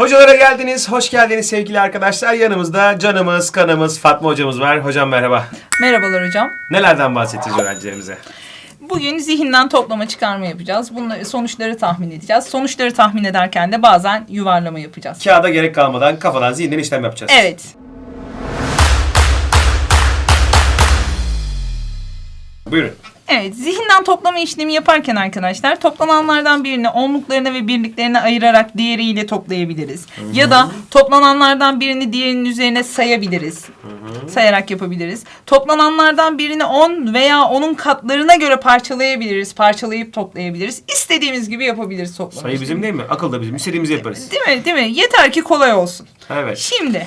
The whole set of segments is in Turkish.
Hocalara geldiniz, hoş geldiniz sevgili arkadaşlar. Yanımızda canımız, kanımız Fatma hocamız var. Hocam merhaba. Merhabalar hocam. Nelerden bahsedeceğiz öğrencilerimize? Bugün zihinden toplama çıkarma yapacağız. Bunları sonuçları tahmin edeceğiz. Sonuçları tahmin ederken de bazen yuvarlama yapacağız. Kağıda gerek kalmadan kafadan zihinden işlem yapacağız. Evet. Buyurun. Evet, zihinden toplama işlemi yaparken arkadaşlar toplananlardan birini onluklarına ve birliklerine ayırarak diğeriyle toplayabiliriz. Ya da toplananlardan birini diğerinin üzerine sayabiliriz. Sayarak yapabiliriz. Toplananlardan birini 10 veya onun katlarına göre parçalayabiliriz. Parçalayıp toplayabiliriz. İstediğimiz gibi yapabiliriz toplama Sayı bizim değil mi? Akıl da bizim. İstediğimizi yaparız. Değil mi? Değil mi? Yeter ki kolay olsun. Evet. Şimdi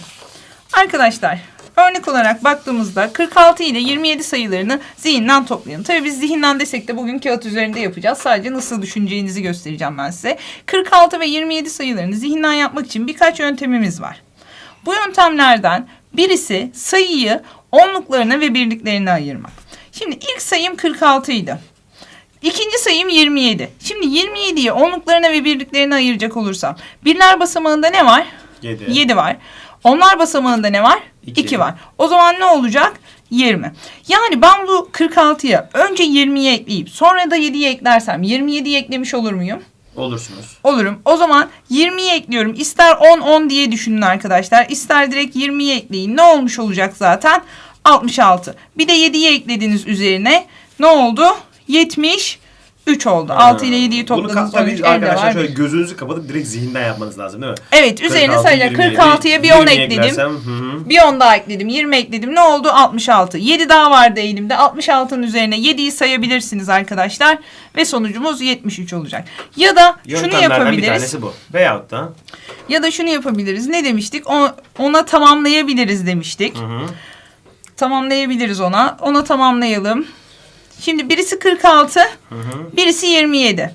arkadaşlar örnek olarak baktığımızda 46 ile 27 sayılarını zihinden toplayalım. Tabii biz zihinden desek de bugün kağıt üzerinde yapacağız. Sadece nasıl düşüneceğinizi göstereceğim ben size. 46 ve 27 sayılarını zihinden yapmak için birkaç yöntemimiz var. Bu yöntemlerden birisi sayıyı onluklarına ve birliklerine ayırmak. Şimdi ilk sayım 46 idi. İkinci sayım 27. Şimdi 27'yi onluklarına ve birliklerine ayıracak olursam birler basamağında ne var? 7. 7 var. Onlar basamağında ne var? İki. 2 var. O zaman ne olacak? 20. Yani ben bu 46'ya önce 20'yi ekleyip sonra da 7'yi eklersem 27'yi eklemiş olur muyum? Olursunuz. Olurum. O zaman 20'yi ekliyorum. İster 10 10 diye düşünün arkadaşlar. İster direkt 20'yi ekleyin. Ne olmuş olacak zaten? 66. Bir de 7'yi eklediniz üzerine. Ne oldu? 73 oldu. 6 ile 7'yi Bunu topladınız. ka- tabii 13 elde arkadaşlar şöyle gözünüzü kapatıp direkt zihinden yapmanız lazım değil mi? Evet üzerine 46, sayacak. 27, 46'ya bir 10 20 ekledim. eklersem, hı hı. Bir 10 daha ekledim. 20 ekledim. Ne oldu? 66. 7 daha vardı elimde. 66'nın üzerine 7'yi sayabilirsiniz arkadaşlar. Ve sonucumuz 73 olacak. Ya da şunu Yöntemlerden bir yapabiliriz. tanesi bu. Veyahut da Ya da şunu yapabiliriz. Ne demiştik? O, ona tamamlayabiliriz demiştik. hı hı. Tamamlayabiliriz ona. Ona tamamlayalım. Şimdi birisi 46, birisi 27.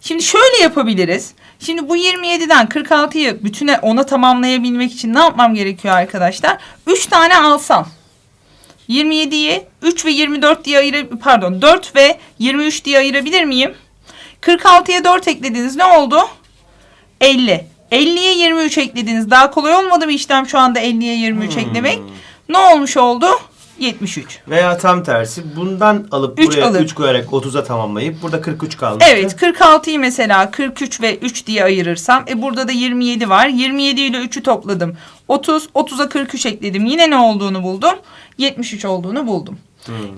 Şimdi şöyle yapabiliriz. Şimdi bu 27'den 46'yı bütüne ona tamamlayabilmek için ne yapmam gerekiyor arkadaşlar? 3 tane alsam. 27'yi 3 ve 24 diye ayır pardon 4 ve 23 diye ayırabilir miyim? 46'ya 4 eklediniz ne oldu? 50. 50'ye 23 eklediniz. Daha kolay olmadı mı işlem şu anda 50'ye 23 Hmm. eklemek? Ne olmuş oldu? 73. Veya tam tersi bundan alıp Üç buraya alıp. 3 koyarak 30'a tamamlayıp burada 43 kaldı. Evet 46'yı mesela 43 ve 3 diye ayırırsam e burada da 27 var. 27 ile 3'ü topladım. 30, 30'a 43 ekledim. Yine ne olduğunu buldum? 73 olduğunu buldum.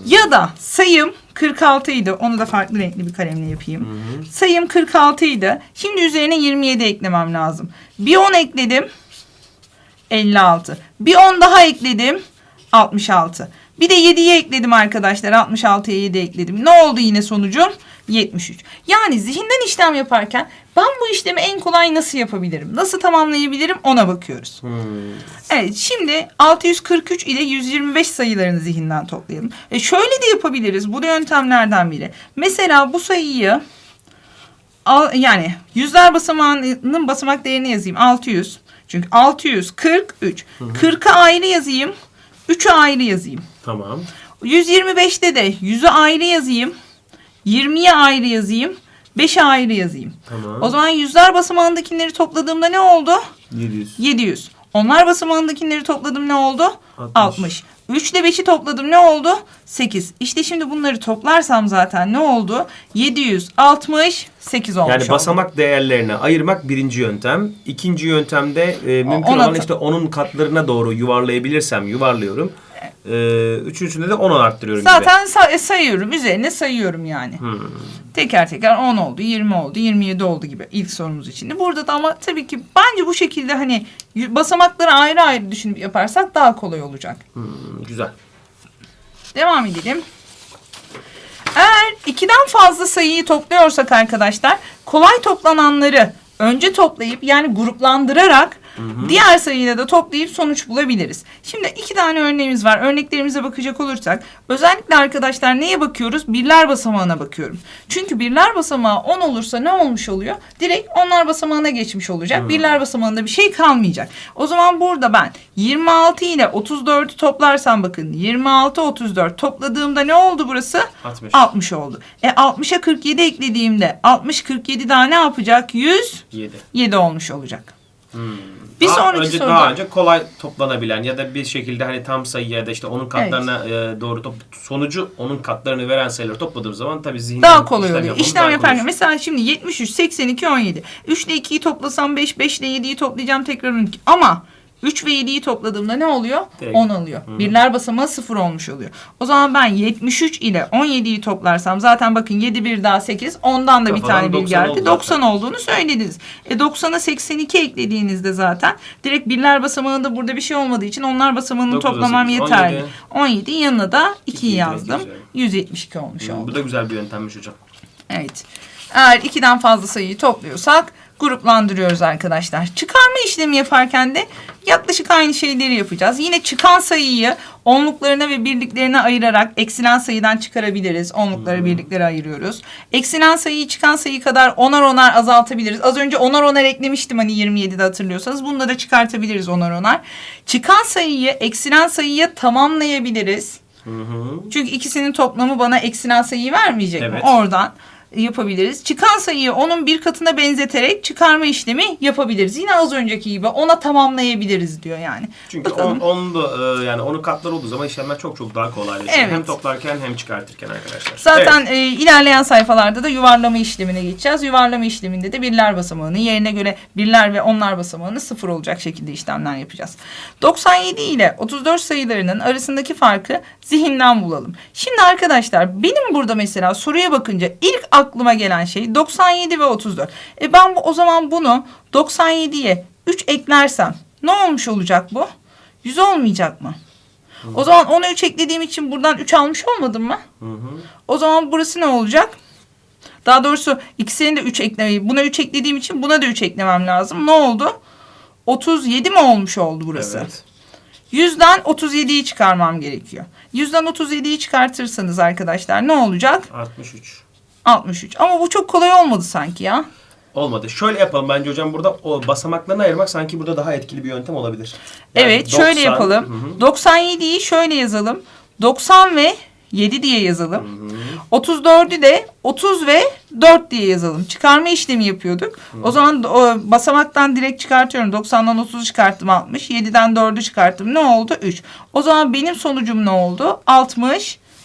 Ya da sayım 46 idi. Onu da farklı renkli bir kalemle yapayım. Sayım 46 idi. Şimdi üzerine 27 eklemem lazım. Bir 10 ekledim. 56. Bir 10 daha ekledim. 66. Bir de 7'yi ekledim arkadaşlar. 66'ya 7 ekledim. Ne oldu yine sonucum? 73. Yani zihinden işlem yaparken ben bu işlemi en kolay nasıl yapabilirim? Nasıl tamamlayabilirim? Ona bakıyoruz. Hmm. Evet şimdi 643 ile 125 sayılarını zihinden toplayalım. E şöyle de yapabiliriz. Bu da yöntemlerden biri. Mesela bu sayıyı yani yüzler basamağının basamak değerini yazayım. 600. Çünkü 643. 40'ı ayrı yazayım. 3'ü ayrı yazayım. Tamam. 125'te de 100'ü ayrı yazayım. 20'ye ayrı yazayım. 5'e ayrı yazayım. Tamam. O zaman yüzler basamağındakileri topladığımda ne oldu? 700. 700. Onlar basamağındakileri topladım ne oldu? 60. 60. 3 ile 5'i topladım ne oldu? 8. İşte şimdi bunları toplarsam zaten ne oldu? 768 olmuş Yani oldu. basamak değerlerine ayırmak birinci yöntem. İkinci yöntemde e, mümkün ona olan işte onun katlarına doğru yuvarlayabilirsem yuvarlıyorum. E, üçüncüsünde de 10 arttırıyorum gibi. Zaten say- sayıyorum. Üzerine sayıyorum yani. Teker teker 10 oldu, 20 oldu, 27 oldu gibi ilk sorumuz için. Burada da ama tabii ki bence bu şekilde hani basamakları ayrı ayrı düşünüp yaparsak daha kolay olacak. Hmm, güzel. Devam edelim. Eğer ikiden fazla sayıyı topluyorsak arkadaşlar kolay toplananları önce toplayıp yani gruplandırarak diğer sayıyla da toplayıp sonuç bulabiliriz. Şimdi iki tane örneğimiz var. Örneklerimize bakacak olursak özellikle arkadaşlar neye bakıyoruz? Birler basamağına bakıyorum. Çünkü birler basamağı 10 olursa ne olmuş oluyor? Direkt onlar basamağına geçmiş olacak. Birler basamağında bir şey kalmayacak. O zaman burada ben 26 ile 34'ü toplarsam bakın 26 34 topladığımda ne oldu burası? 60. 60 oldu. E 60'a 47 eklediğimde 60 47 daha ne yapacak? 100 7. 7 olmuş olacak. Bir Daha sonraki önce, soruda- Daha önce kolay toplanabilen ya da bir şekilde hani tam sayı ya da işte onun katlarına e, doğru top, sonucu onun katlarını veren sayıları topladığımız zaman tabii zihinden Daha kolay oluyor. İşlem yaparken mesela şimdi 73, 82, 17. 3 ile 2'yi toplasam 5, 5 ile 7'yi toplayacağım tekrar 12. Ama 3 ve 7'yi topladığımda ne oluyor? Direkt. 10 alıyor. Birler basamağı 0 olmuş oluyor. O zaman ben 73 ile 17'yi toplarsam zaten bakın 7 bir daha 8 ondan da bir Kafadan tane bir 90 oldu geldi. zaten. 90 olduğunu söylediniz. E 90'a 82 eklediğinizde zaten direkt birler basamağında burada bir şey olmadığı için onlar basamağını 9'a toplamam 8, yeterli. 17. 17 yanına da 2'yi İkiyi yazdım. direkt 172 olmuş Hmm, oldu. Bu da güzel bir yöntemmiş hocam. Evet. Eğer ikiden fazla sayıyı topluyorsak gruplandırıyoruz arkadaşlar. Çıkarma işlemi yaparken de yaklaşık aynı şeyleri yapacağız. Yine çıkan sayıyı onluklarına ve birliklerine ayırarak eksilen sayıdan çıkarabiliriz. Onlukları birliklere ayırıyoruz. Eksilen sayıyı çıkan sayı kadar onar onar azaltabiliriz. Az önce onar onar eklemiştim hani 27'de hatırlıyorsanız. Bunda da çıkartabiliriz onar onar. Çıkan sayıyı eksilen sayıya tamamlayabiliriz. Hı hı. Çünkü ikisinin toplamı bana eksilen sayıyı vermeyecek mi? Evet. Oradan yapabiliriz. Çıkan sayıyı onun bir katına benzeterek çıkarma işlemi yapabiliriz. Yine az önceki gibi ona tamamlayabiliriz diyor yani. Çünkü Bakalım. on, onu da e, yani onun katları olduğu zaman işlemler çok çok daha kolaylaşıyor. Evet. Hem toplarken hem çıkartırken arkadaşlar. Zaten e, ilerleyen sayfalarda da yuvarlama işlemine geçeceğiz. Yuvarlama işleminde de birler basamağını yerine göre birler ve onlar basamağını sıfır olacak şekilde işlemler yapacağız. 97 ile 34 sayılarının arasındaki farkı zihinden bulalım. Şimdi arkadaşlar benim burada mesela soruya bakınca ilk aklıma gelen şey 97 ve 34. E ben bu, o zaman bunu 97'ye 3 eklersem ne olmuş olacak bu? 100 olmayacak mı? O zaman ona 3 eklediğim için buradan 3 almış olmadım mı? Hı hı. O zaman burası ne olacak? Daha doğrusu ikisini de 3 eklemeyi. Buna 3 eklediğim için buna da 3 eklemem lazım. Ne oldu? 37 mi olmuş oldu burası? Evet. 100'den 37'yi çıkarmam gerekiyor. 100'den 37'yi çıkartırsanız arkadaşlar ne olacak? 63. 63. Ama bu çok kolay olmadı sanki ya. Olmadı. Şöyle yapalım bence hocam burada o basamaklarını ayırmak sanki burada daha etkili bir yöntem olabilir. evet şöyle 90, yapalım. hı hı. 97'yi şöyle yazalım. 90 ve 7 diye yazalım. 34'ü de 30 ve 4 diye yazalım. Çıkarma işlemi yapıyorduk. O zaman o basamaktan direkt çıkartıyorum. 90'dan 30'u çıkarttım 60. 7'den 4'ü çıkarttım. Ne oldu? 3. O zaman benim sonucum ne oldu?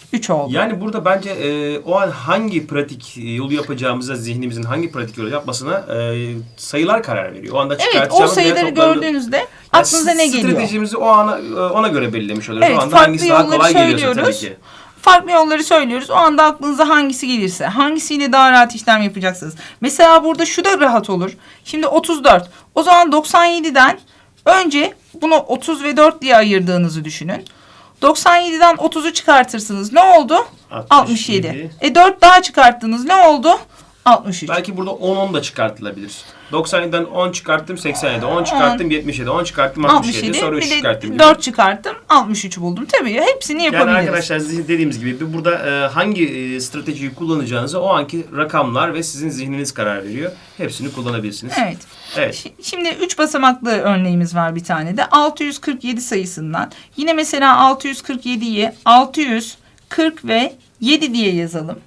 63 oldu. Yani burada bence e, o an hangi pratik yolu yapacağımıza zihnimizin hangi pratik yolu yapmasına e, sayılar karar veriyor. O anda evet çıkartacağımız o sayıları veya toplarını- gördüğünüzde Yani aklınıza ne geliyor? Stratejimizi o ana e, ona göre belirlemiş oluyoruz. Evet o anda farklı hangisi daha yolları kolay geliyorsa tabii söylüyoruz. ki. Farklı yolları söylüyoruz. O anda aklınıza hangisi gelirse, hangisiyle daha rahat işlem yapacaksınız. Mesela burada şu da rahat olur. Şimdi 34. O zaman 97'den önce bunu 30 ve 4 diye ayırdığınızı düşünün. 97'den 30'u çıkartırsınız. Ne oldu? 67. 67. E 4 daha çıkarttınız. Ne oldu? 63. Belki burada 10-10 da çıkartılabilir. 97'den 10 çıkarttım 87, 10 çıkarttım 77, 10 çıkarttım 67, 67. sonra 3 Bir de çıkarttım. gibi. 4 çıkarttım. 63 buldum. Tabii hepsini Yani yapabiliriz. arkadaşlar zihin- dediğimiz gibi burada e, hangi e, stratejiyi kullanacağınızı o anki rakamlar ve sizin zihniniz karar veriyor. Hepsini kullanabilirsiniz. Evet. Evet. Şi- Şimdi 3 basamaklı örneğimiz var bir tane de. 647 sayısından. Yine mesela 647'yi 640 ve 7 diye yazalım.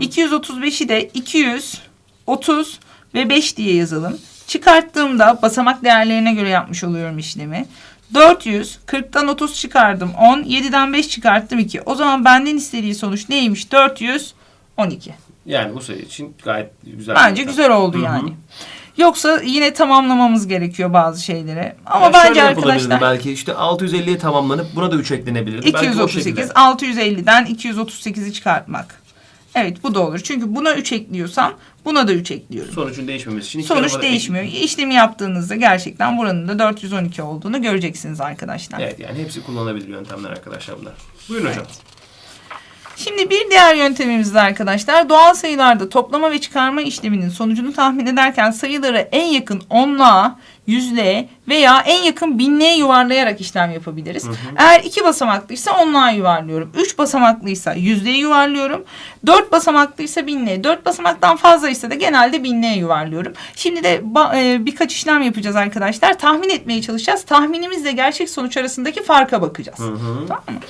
235'i de 230 ve 5 diye yazalım. Çıkarttığımda basamak değerlerine göre yapmış oluyorum işlemi. 400, 40'tan 30 çıkardım 10, 7'den 5 çıkarttım 2. O zaman benden istediği sonuç neymiş? 412. Yani bu sayı için gayet güzel. Bence güzel oldu Hı hı. yani. Yoksa yine tamamlamamız gerekiyor bazı şeyleri. Ama Ya bence arkadaşlar belki işte 650'ye tamamlanıp buna da 3 eklenebilirdi. Belki o 238 şekilde. 650'den 238'i çıkartmak. Evet bu da olur. Çünkü buna 3 ekliyorsam buna da 3 ekliyorum. Sonucun değişmemesi için Sonuç değişmiyor. ek- İşlemi yaptığınızda gerçekten buranın da 412 olduğunu göreceksiniz arkadaşlar. Evet yani hepsi kullanılabilir yöntemler arkadaşlar bunlar. Buyurun hocam. Şimdi bir diğer yöntemimiz de arkadaşlar doğal sayılarda toplama ve çıkarma işleminin sonucunu tahmin ederken sayıları en yakın onluğa, yüzlüğe veya en yakın binliğe yuvarlayarak işlem yapabiliriz. Eğer iki basamaklıysa onluğa yuvarlıyorum. Üç basamaklıysa yüzlüğe yuvarlıyorum. Dört basamaklıysa binliğe. Dört basamaktan fazlaysa da genelde binliğe yuvarlıyorum. Şimdi de e, birkaç işlem yapacağız arkadaşlar. Tahmin etmeye çalışacağız. Tahminimizle gerçek sonuç arasındaki farka bakacağız. Tamam mı?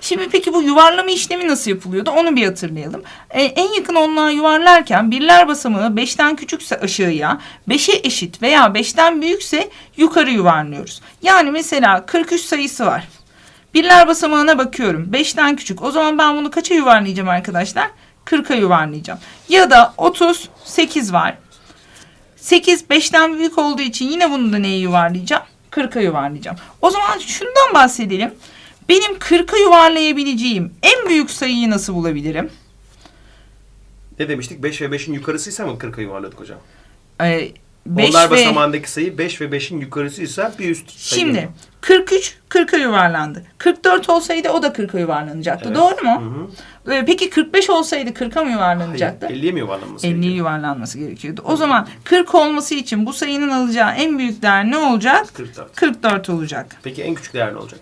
Şimdi peki bu yuvarlama işlemi nasıl yapılıyordu? Onu bir hatırlayalım. Ee, en yakın onluğa yuvarlarken birler basamağı 5'ten küçükse aşağıya, 5'e eşit veya 5'ten büyükse küçükse yukarı yuvarlıyoruz. Yani mesela 43 sayısı var. Birler basamağına bakıyorum. 5'ten küçük. O zaman ben bunu kaça yuvarlayacağım arkadaşlar? 40'a yuvarlayacağım. Ya da 38 var. 8 5'ten büyük olduğu için yine bunu da neye yuvarlayacağım? 40'a yuvarlayacağım. O zaman şundan bahsedelim. Benim 40'a yuvarlayabileceğim en büyük sayıyı nasıl bulabilirim? Ne demiştik? 5 ve 5'in yukarısıysa mı 40'a yuvarladık hocam? Ee, 5 Onlar ve... basamağındaki sayı 5 ve 5'in yukarısıysa bir üst sayı. Şimdi 43 40'a yuvarlandı. 44 olsaydı o da 40'a yuvarlanacaktı. Evet. Doğru mu? Hı hı. Peki 45 olsaydı 40'a mı yuvarlanacaktı? Hayır, 50'ye mi yuvarlanması 50'ye gerekiyor? yuvarlanması gerekiyordu. O zaman 40 olması için bu sayının alacağı en büyük değer ne olacak? 44. 44 olacak. Peki en küçük değer ne olacak?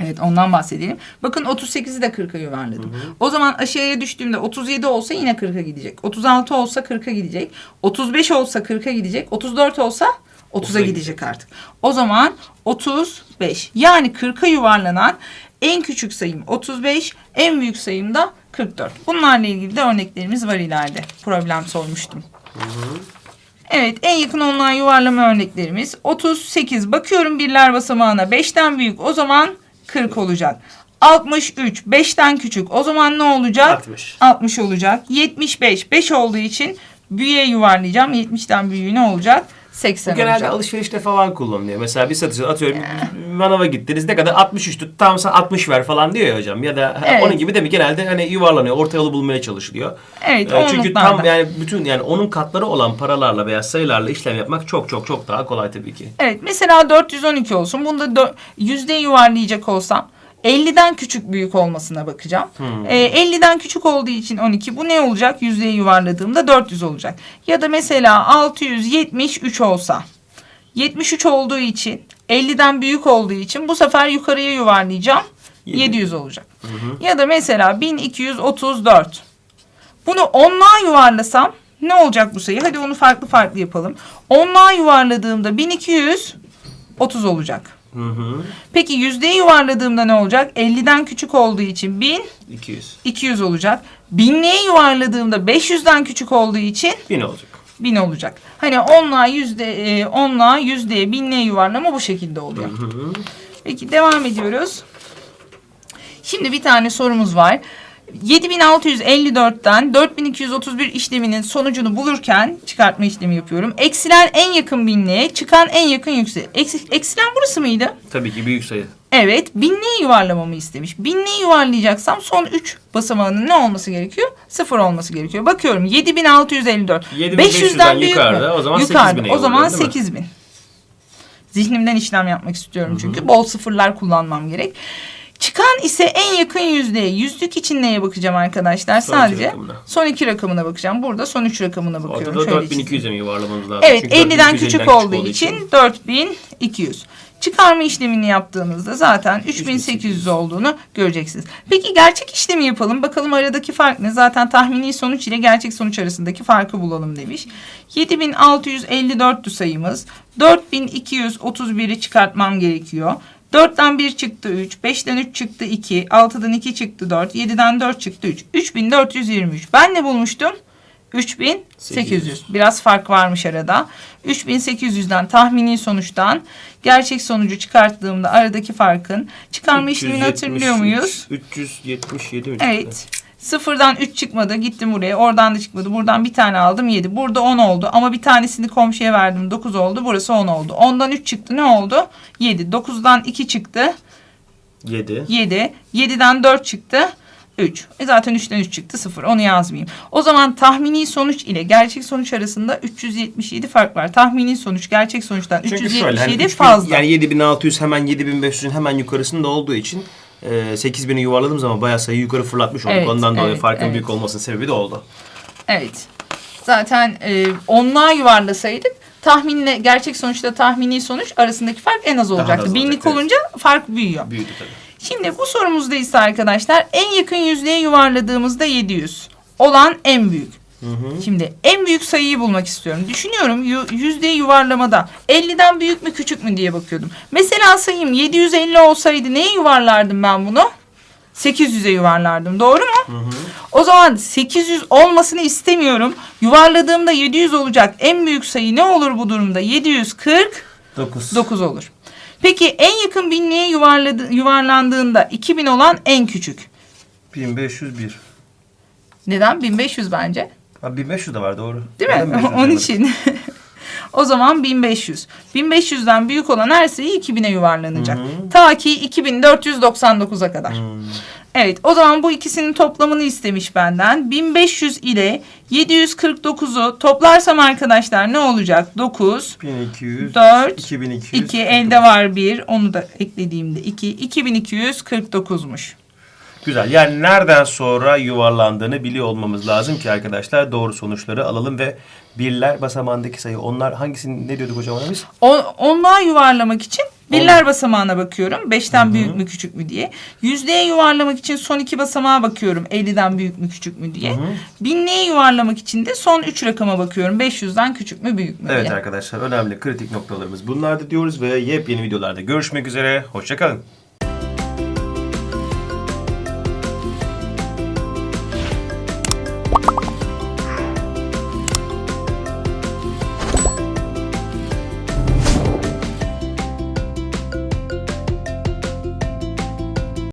Evet ondan bahsedelim. Bakın 38'i de 40'a yuvarladım. O zaman aşağıya düştüğümde 37 olsa yine 40'a gidecek. 36 olsa 40'a gidecek. 35 olsa 40'a gidecek. 34 olsa 30'a 30'a gidecek gidecek. artık. O zaman 35. Yani 40'a yuvarlanan en küçük sayım 35, en büyük sayım da 44. Bunlarla ilgili de örneklerimiz var ileride. Problem sormuştum. Evet en yakın onluğa yuvarlama örneklerimiz 38 bakıyorum birler basamağına 5'ten büyük o zaman 40 olacak. 63 5'ten küçük o zaman ne olacak? 60. 60 olacak. 75 5 olduğu için büyüğe yuvarlayacağım. 70'ten büyüğü ne olacak? 80 Bu genelde olacak. alışverişte falan kullanılıyor. Mesela bir satıcı atıyorum manava gittiniz ne kadar 63 tut tamam sen 60 ver falan diyor ya hocam. Ya da Evet. onun gibi de mi genelde hani yuvarlanıyor orta yolu bulmaya çalışılıyor. Evet, Ee, çünkü tam yani bütün yani onun katları olan paralarla veya sayılarla işlem yapmak çok çok çok daha kolay tabii ki. Evet mesela 412 olsun. Bunda dö- yüzde yuvarlayacak olsam 50'den küçük büyük olmasına bakacağım. Ee, 50'den küçük olduğu için 12 bu ne olacak? Yüzdeye yuvarladığımda 400 olacak. Ya da mesela 673 olsa 73 olduğu için 50'den büyük olduğu için bu sefer yukarıya yuvarlayacağım. Yedi. 700 olacak. Ya da mesela 1234. Bunu onluğa yuvarlasam ne olacak bu sayı? Hadi onu farklı farklı yapalım. Onluğa yuvarladığımda 1230 olacak. Hı hı. Peki yüzdeye yuvarladığımda ne olacak? 50'den küçük olduğu için 200. 1200 olacak. Binliğe yuvarladığımda 500'den küçük olduğu için 1000 olacak. 1000 olacak. Hani onluğa yüzde, e, onluğa yüzdeye binliğe yuvarlama bu şekilde oluyor. Hı hı. Peki devam ediyoruz. Şimdi bir tane sorumuz var. 7654'ten 4231 işleminin sonucunu bulurken çıkartma işlemi yapıyorum. Eksilen en yakın binliğe, çıkan en yakın yüksek. Eksi, eksilen burası mıydı? Tabii ki büyük sayı. Evet, binliğe yuvarlamamı istemiş. Binliğe yuvarlayacaksam son 3 basamağının ne olması gerekiyor? Sıfır olması gerekiyor. Bakıyorum 7654. 7500'den yukarıda, o zaman 8000'e O zaman yolluyorum, değil mi? 8000. Zihnimden işlem yapmak istiyorum çünkü. Bol sıfırlar kullanmam gerek. Çıkan ise en yakın yüzdeye. Yüzlük için neye bakacağım arkadaşlar? Son iki Sadece rakamına. son iki rakamına bakacağım. Burada son üç rakamına bakıyorum. Ortada Şöyle çizeyim. 4200'e mi yuvarlamamız lazım? Evet Çünkü 50'den 4200'den küçük olduğu için 4200. Çıkarma işlemini yaptığınızda zaten 3800 olduğunu göreceksiniz. Peki gerçek işlemi yapalım. Bakalım aradaki fark ne? Zaten tahmini sonuç ile gerçek sonuç arasındaki farkı bulalım demiş. 7654'tü sayımız. 4231'i çıkartmam gerekiyor. 4'ten 1 çıktı 3, 5'ten 3 çıktı 2, 6'dan 2 çıktı 4, 7'den 4 çıktı 3. 3423. Ben ne bulmuştum? 3800. Biraz fark varmış arada. 3800'den tahmini sonuçtan gerçek sonucu çıkarttığımda aradaki farkın çıkarma işlemini hatırlıyor muyuz? 377 mi? Evet. Sıfırdan 3 çıkmadı. Gittim buraya. Oradan da çıkmadı. Buradan bir tane aldım 7. Burada 10 oldu. Ama bir tanesini komşuya verdim. 9 oldu. Burası 10 oldu. 10'dan 3 çıktı. Ne oldu? 7. 9'dan 2 çıktı. 7. 7. 7'den 4 çıktı. 3. E zaten 3'ten 3 çıktı 0. Onu yazmayayım. O zaman tahmini sonuç ile gerçek sonuç arasında 377 fark var. Tahmini sonuç gerçek sonuçtan Çünkü 377 şöyle hani 3000 fazla. yani 7600 hemen 7500'ün hemen yukarısında olduğu için e, 8000'i yuvarladığım zaman bayağı sayı yukarı fırlatmış olduk. Evet, Ondan dolayı evet, farkın evet. büyük olmasının sebebi de oldu. Evet. Zaten e, onluğa yuvarlasaydık tahminle gerçek sonuçta tahmini sonuç arasındaki fark en az olacaktı. olacak, Binlik evet. olunca fark büyüyor. Büyüdü tabii. Şimdi bu sorumuzda ise arkadaşlar en yakın yüzlüğe yuvarladığımızda 700 olan en büyük. Şimdi en büyük sayıyı bulmak istiyorum. Düşünüyorum yüzdeyi yuvarlamada 50'den büyük mü küçük mü diye bakıyordum. Mesela sayım 750 olsaydı neye yuvarlardım ben bunu? 800'e yuvarlardım. Doğru mu? O zaman 800 olmasını istemiyorum. Yuvarladığımda 700 olacak. En büyük sayı ne olur bu durumda? 740 9. 9 olur. Peki en yakın binliğe yuvarladı, yuvarlandığında 2000 olan en küçük. 1501. Neden? 1500 bence. Ha 1500 de var doğru. Değil Neden mi? 1500 Onun demedim? için. o zaman 1500. 1500'den büyük olan her sayı 2000'e yuvarlanacak. Ta ki 2499'a kadar. Hmm. Evet o zaman bu ikisinin toplamını istemiş benden. 1500 ile 749'u toplarsam arkadaşlar ne olacak? 9, 1200. 4, 2200. 2 elde var 1. Onu da eklediğimde 2. 2249'muş. Güzel. Yani nereden sonra yuvarlandığını biliyor olmamız lazım ki arkadaşlar doğru sonuçları alalım ve birler basamağındaki sayı onlar hangisini ne diyorduk hocam ona biz? On, onluğa yuvarlamak için birler basamağına bakıyorum. 5'ten büyük mü küçük mü diye. Yüzdeye yuvarlamak için son iki basamağa bakıyorum. 50'den büyük mü küçük mü diye. Binliğe yuvarlamak için de son 3 rakama bakıyorum. 500'den küçük mü büyük mü Evet diye. arkadaşlar önemli kritik noktalarımız bunlardı diyoruz ve yepyeni videolarda görüşmek üzere. Hoşçakalın.